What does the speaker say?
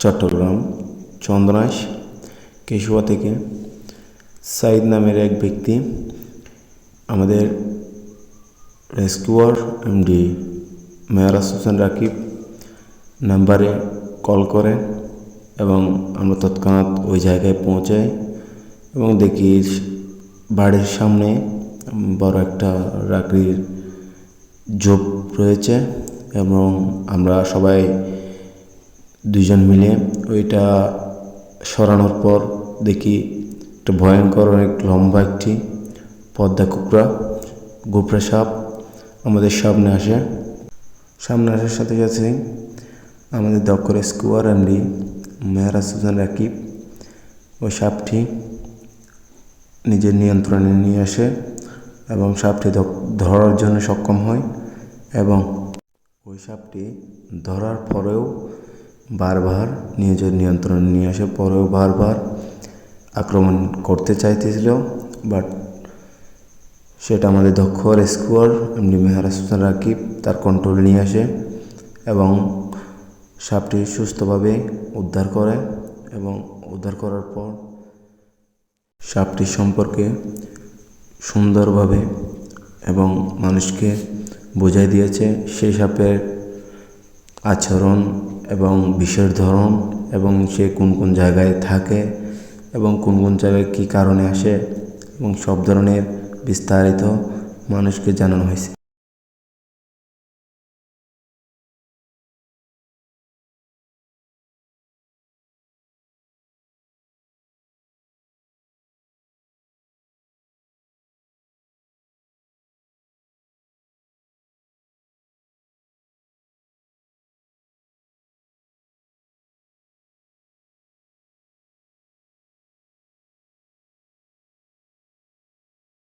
চট্টগ্রাম চন্দনাইশ কেশুয়া থেকে সাইদ নামের এক ব্যক্তি, আমাদের রেস্কিউয়ার এমডি মেহরাজ হোসেন রাকিব, নাম্বারে কল করে এবং আমরা তৎক্ষণাৎ ওই জায়গায় পৌঁছাই এবং দেখি বাড়ির সামনে বড় একটা রাকড়ির ঝোপ রয়েছে এবং আমরা সবাই দুজন মিলে ওইটা সরানোর পর দেখি একটা ভয়ঙ্কর অনেক লম্বা একটি পদ্মা কুকড়া গোপরা সাপ আমাদের সামনে আসে। সামনে আসার সাথে সাথে আমাদের দক্ষ স্কুয়ার এমডি মেহরাজ হোসেন রাকিব ওই সাপটি নিজের নিয়ন্ত্রণে নিয়ে আসে এবং সাপটি ধরার জন্য সক্ষম হয় এবং ওই সাপটি ধরার পরেও বারবার নিজের নিয়ন্ত্রণে নিয়ে আসে পরেও বারবার আক্রমণ করতে চাইতেছিল বাট সেটা আমাদের দক্ষ রেস্কুয়ার এমনি মেহরাজ হোসেন রাকিব তার কন্ট্রোল নিয়ে আসে এবং সাপটি সুস্থভাবে উদ্ধার করে এবং উদ্ধার করার পর সাপটি সম্পর্কে সুন্দরভাবে এবং মানুষকে বোঝাই দিয়েছে, সেই সাপের আচরণ এবং বিষের ধরন এবং সে কোন কোন জায়গায় থাকে এবং কোন কোন জায়গায় কী কারণে আসে এবং সব ধরনের বিস্তারিত মানুষকে জানানো হয়েছে।